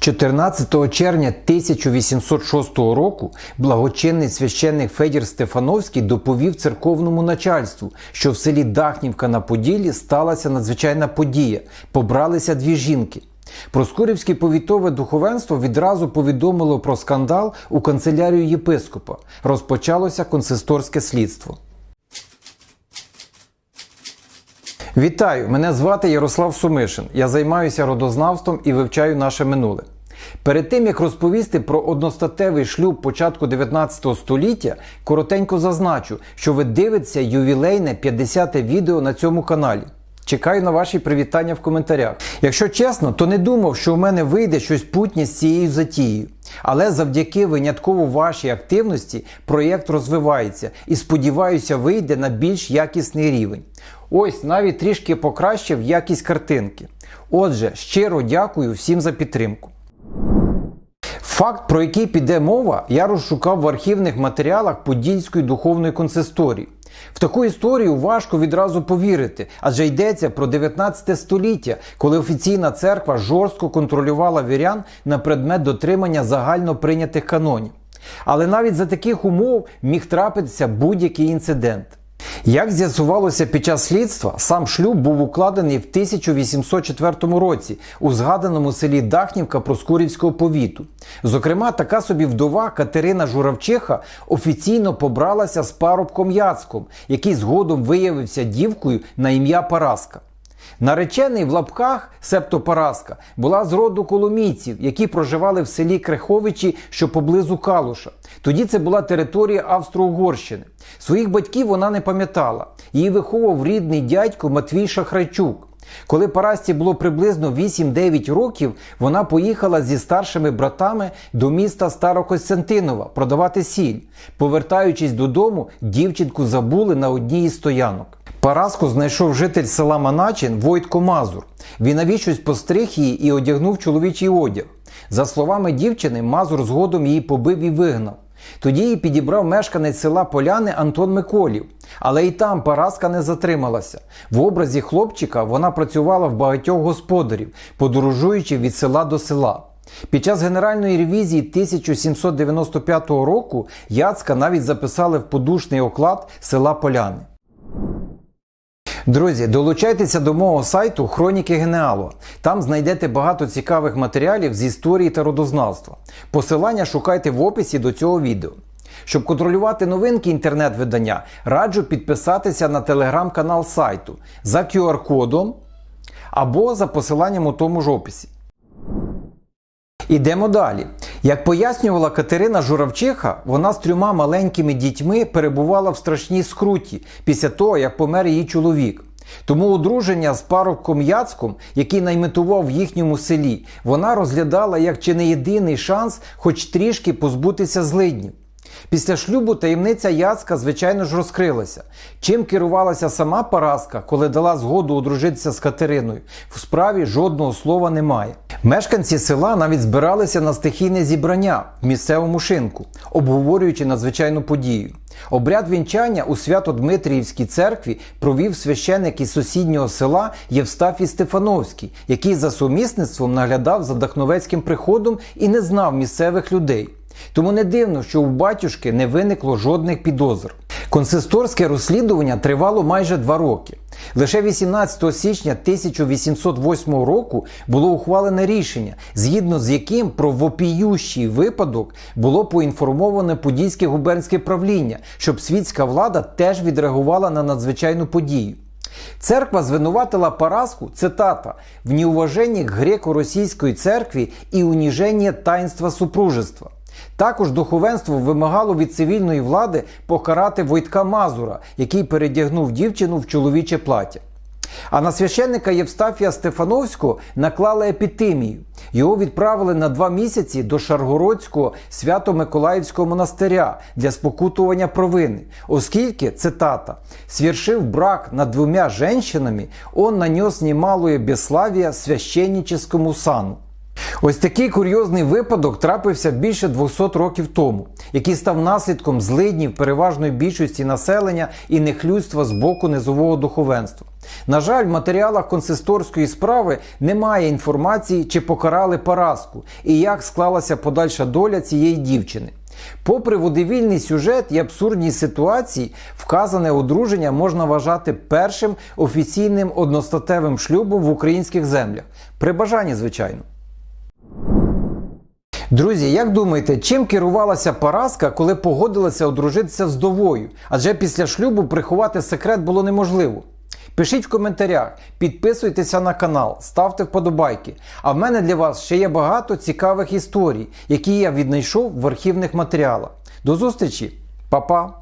14 червня 1806 року благочинний священник Федір Стефановський доповів церковному начальству, що в селі Дахнівка на Поділлі сталася надзвичайна подія. Побралися дві жінки. Проскурівське повітове духовенство відразу повідомило про скандал у канцелярію єпископа. Розпочалося консисторське слідство. Вітаю! Мене звати Ярослав Сумишин. Я займаюся родознавством і вивчаю наше минуле. Перед тим як розповісти про одностатевий шлюб початку 19 століття, коротенько зазначу, що ви дивитеся ювілейне 50-те відео на цьому каналі. Чекаю на ваші привітання в коментарях. Якщо чесно, то не думав, що у мене вийде щось путнє з цією затією. Але завдяки винятково вашій активності проєкт розвивається і сподіваюся, вийде на більш якісний рівень. Ось навіть трішки покращив якість картинки. Отже, щиро дякую всім за підтримку. Факт, про який піде мова, я розшукав в архівних матеріалах Подільської духовної консисторії. В таку історію важко відразу повірити, адже йдеться про 19 століття, коли офіційна церква жорстко контролювала вірян на предмет дотримання загально прийнятих канонів. Але навіть за таких умов міг трапитися будь-який інцидент. Як з'ясувалося під час слідства, сам шлюб був укладений в 1804 році у згаданому селі Дахнівка Проскурівського повіту. Зокрема, така собі вдова Катерина Журавчиха офіційно побралася з парубком Яцком, який згодом виявився дівкою на ім'я Параска. Наречений в лапках, септо Параска, була з роду коломійців, які проживали в селі Креховичі, що поблизу Калуша. Тоді це була територія Австро-Угорщини. Своїх батьків вона не пам'ятала. Її виховував рідний дядько Матвій Шахрайчук. Коли Парасті було приблизно 8-9 років, вона поїхала зі старшими братами до міста Старокостянтинова продавати сіль. Повертаючись додому, дівчинку забули на одній із стоянок. Параску знайшов житель села Маначин Войтко Мазур. Він навіщось постриг її і одягнув чоловічий одяг. За словами дівчини, Мазур згодом її побив і вигнав. Тоді її підібрав мешканець села Поляни Антон Миколів. Але і там Параска не затрималася. В образі хлопчика вона працювала в багатьох господарів, подорожуючи від села до села. Під час генеральної ревізії 1795 року Яцка навіть записали в подушний оклад села Поляни. Друзі, долучайтеся до мого сайту Хроніки Генеалу. Там знайдете багато цікавих матеріалів з історії та родознавства. Посилання шукайте в описі до цього відео. Щоб контролювати новинки інтернет-видання, раджу підписатися на телеграм-канал сайту за QR-кодом або за посиланням у тому ж описі. Ідемо далі. Як пояснювала Катерина Журавчиха, вона з трьома маленькими дітьми перебувала в страшній скруті після того, як помер її чоловік. Тому одруження з парубком Яцком, який найметував в їхньому селі, вона розглядала як чи не єдиний шанс, хоч трішки позбутися злиднів. Після шлюбу таємниця Яцка, звичайно ж, розкрилася. Чим керувалася сама Параска, коли дала згоду одружитися з Катериною, в справі жодного слова немає. Мешканці села навіть збиралися на стихійне зібрання в місцевому шинку, обговорюючи надзвичайну подію. Обряд вінчання у Свято-Дмитріївській церкві провів священик із сусіднього села Євстафій Стефановський, який за сумісництвом наглядав за Дахновецьким приходом і не знав місцевих людей. Тому не дивно, що у батюшки не виникло жодних підозр. Консисторське розслідування тривало майже два роки. Лише 18 січня 1808 року було ухвалене рішення, згідно з яким про вопіющий випадок було поінформоване Подільське губернське правління, щоб світська влада теж відреагувала на надзвичайну подію. Церква звинуватила Параску, цитата, в неуваженні греко-російської церкві і уніженні таїнства супружества. Також духовенство вимагало від цивільної влади покарати Войтка Мазура, який передягнув дівчину в чоловіче плаття. А на священника Євстафія Стефановського наклали епітимію. Його відправили на два місяці до Шаргородського свято-Миколаївського монастиря для спокутування провини, оскільки, цитата, «свершив брак над двумя женщинами, он нанес немалое бесславие священническому сану». Ось такий курйозний випадок трапився більше 200 років тому, який став наслідком злиднів переважної більшості населення і нехлюдства з боку низового духовенства. На жаль, в матеріалах консисторської справи немає інформації, чи покарали Параску і як склалася подальша доля цієї дівчини. Попри водевільний сюжет і абсурдні ситуації, вказане одруження можна вважати першим офіційним одностатевим шлюбом в українських землях. При бажанні, звичайно. Друзі, як думаєте, чим керувалася Параска, коли погодилася одружитися з довою? Адже після шлюбу приховати секрет було неможливо. Пишіть в коментарях, підписуйтеся на канал, ставте вподобайки. А в мене для вас ще є багато цікавих історій, які я віднайшов в архівних матеріалах. До зустрічі, Па-па!